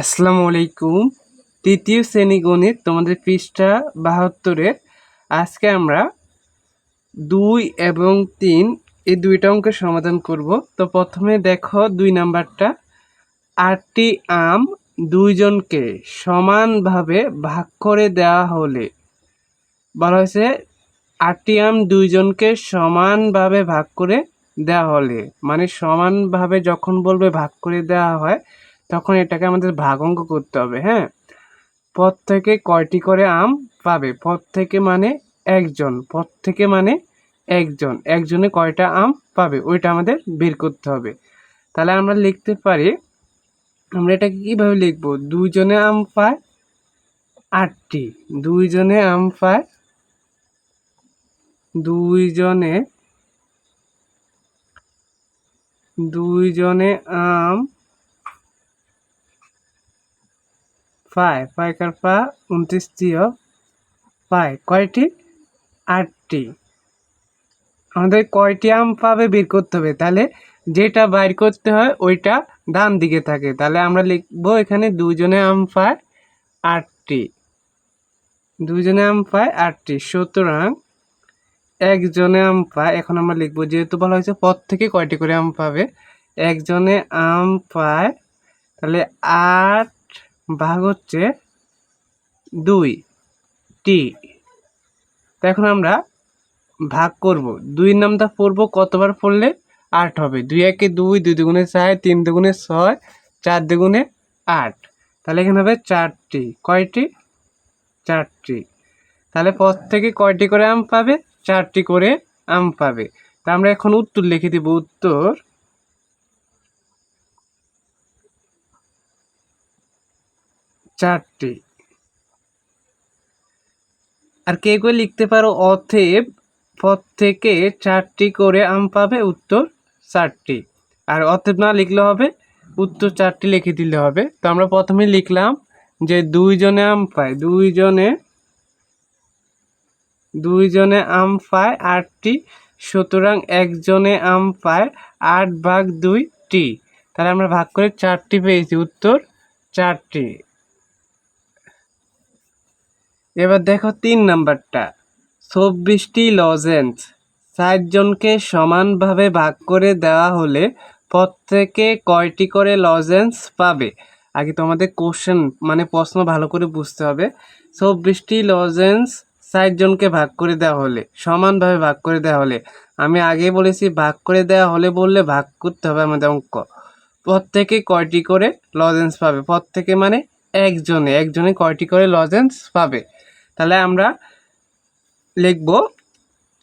আসসালামু আলাইকুম। তৃতীয় শ্রেণি গণিত তোমাদের পৃষ্ঠা বাহাত্তরের আজকে আমরা দুই এবং তিন, এই দুইটা অঙ্কের সমাধান করব। তো প্রথমে দেখো দুই নাম্বারটা। আটটি আম দুইজনকে সমানভাবে ভাগ করে দেওয়া হলে, বলা হয়েছে আটটি আম দুইজনকে সমানভাবে ভাগ করে দেওয়া হলে মানে সমানভাবে যখন বলবে ভাগ করে দেওয়া হয় তখন এটাকে আমাদের ভাগ অঙ্ক করতে হবে হ্যাঁ? পথ থেকে কয়টি করে আম পাবে? পথ থেকে মানে একজন। পথ থেকে মানে একজন। একজনে কয়টা আম পাবে? ওইটা আমাদের বের করতে হবে। তাহলে আমরা লিখতে পারি, আমরা এটাকে কীভাবে লিখব? দুইজনে আম পায় আটটি। দুইজনে আম পায়, দুইজনে দুইজনে আম পায় পাইকার পা উনত্রিশ তিয় পায় কয়টি? আটটি। আমাদের কয়টি আম পাবে বের করতে হবে? তাহলে যেটা বাইর করতে হয়, ওইটা ডান দিকে থাকে। তাহলে আমরা লিখব এখানে দুজনে আম পায় আটটি। দুজনে আম পায় আটটি। সুতরাং একজনে আম পায়, এখন আমরা লিখব যেহেতু বলা হয়েছে পথ থেকে কয়টি করে আম পাবে? একজনে আম পায়, তাহলে আট ভাগ হচ্ছে দুই টি তো এখন আমরা ভাগ করব। দুই নামটা পড়ব কতবার পড়লে? আট হবে। দুই একে দুই দুই দুগুণে চার, তিন দুগুণে ছয়, চার দুগুণে আট। তাহলে এখানে হবে চারটি। কয়টি? চারটি। তাহলে পথ থেকে কয়টি করে আম পাবে? চারটি করে আম পাবে। তা আমরা এখন উত্তর লিখে দিব। উত্তর চারটি। আর কে কে লিখতে পারো? অথেব পথ থেকে চারটি করে আম পাবে, উত্তর চারটি। আর অথেব না লিখলে হবে, উত্তর চারটি লিখে দিলে হবে। তো আমরা প্রথমে লিখলাম যে দুইজনে আম পায়। দুইজনে দুইজনে আম পায়, আটটি। সুতরাং একজনে আম পায়, আট ভাগ দুইটি তাহলে আমরা ভাগ করে চারটি পেয়েছি, উত্তর চারটি। এবার দেখো তিন নাম্বারটা। চব্বিশটি লজেন্স ষাটজনকে সমানভাবে ভাগ করে দেওয়া হলে প্রত্যেকে কয়টি করে লজেন্স পাবে? আগে তোমাদের কোশ্চেন মানে প্রশ্ন ভালো করে বুঝতে হবে। চব্বিশটি লজেন্স ষাটজনকে ভাগ করে দেওয়া হলে, সমানভাবে ভাগ করে দেওয়া হলে। আমি আগে বলেছি ভাগ করে দেওয়া হলে বললে ভাগ করতে হবে আমাদের অঙ্ক। প্রত্যেকে কয়টি করে লজেন্স পাবে? প্রত্যেকে মানে একজনে একজনে কয়টি করে লজেন্স পাবে? তাহলে আমরা লিখব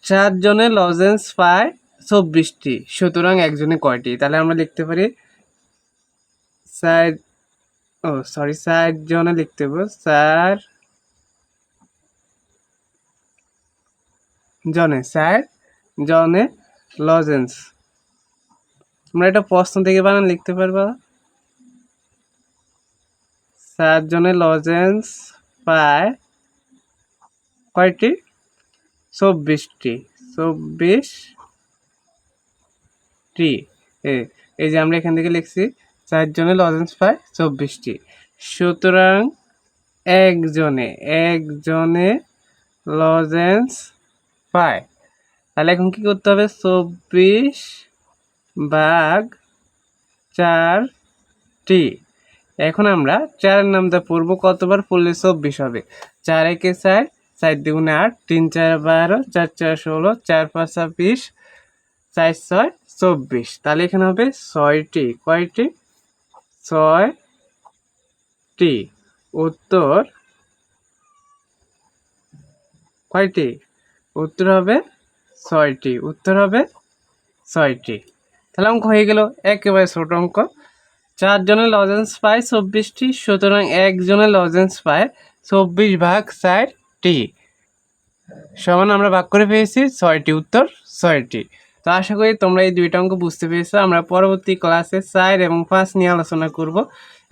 চারজনে লজেন্স পায় চব্বিশটি, সুতরাং একজনে কয়টি? তাহলে আমরা লিখতে পারি চার, ও সরি চার জনে লিখতে হবে চার জনে চার জনে লজেন্স আমরা এটা প্রশ্ন থেকে বানান লিখতে পারব। চার জনে লজেন্স পায় কয়টি? চব্বিশটি। চব্বিশটি। এই যে আমরা এখান থেকে লিখছি, চারজনে লজেন্স পায় চব্বিশটি। সুতরাং একজনে একজনে লজেন্স পায়। তাহলে এখন কি করতে হবে? চব্বিশ ভাগ চারটি। এখন আমরা চারের নামটা পড়ব, কতবার পড়লে চব্বিশ হবে? চার একে চার চার দুগুণে আট, তিন, চার, বারো, চার চার ষোলো, চার, পাঁচ বিশ, চার, ছয়, চব্বিশ। তাহলে এখানে হবে ছয়টি। কয়টি? ছয়টি। উত্তর? কয়টি? উত্তর হবে ছয়টি। উত্তর হবে ছয়টি। তাহলে অঙ্ক হয়ে গেল একেবারে ছোট অঙ্ক। চারজনের লজেন্স পায় চব্বিশটি। সুতরাং একজনের লজেন্স পায় চব্বিশ ভাগ চার টি। সমান আমরা ভাগ করে পেয়েছি, ছয়টি উত্তর, ছয়টি। তো আশা করি তোমরা এই দুইটা অঙ্ক বুঝতে পেরেছ। আমরা পরবর্তী ক্লাসে চার এবং পাঁচ নিয়ে আলোচনা করব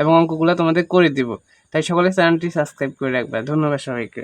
এবং অঙ্কগুলো তোমাদের করে দিব। তাই সকলে চ্যানেলটি সাবস্ক্রাইব করে রাখবে। ধন্যবাদ সবাইকে।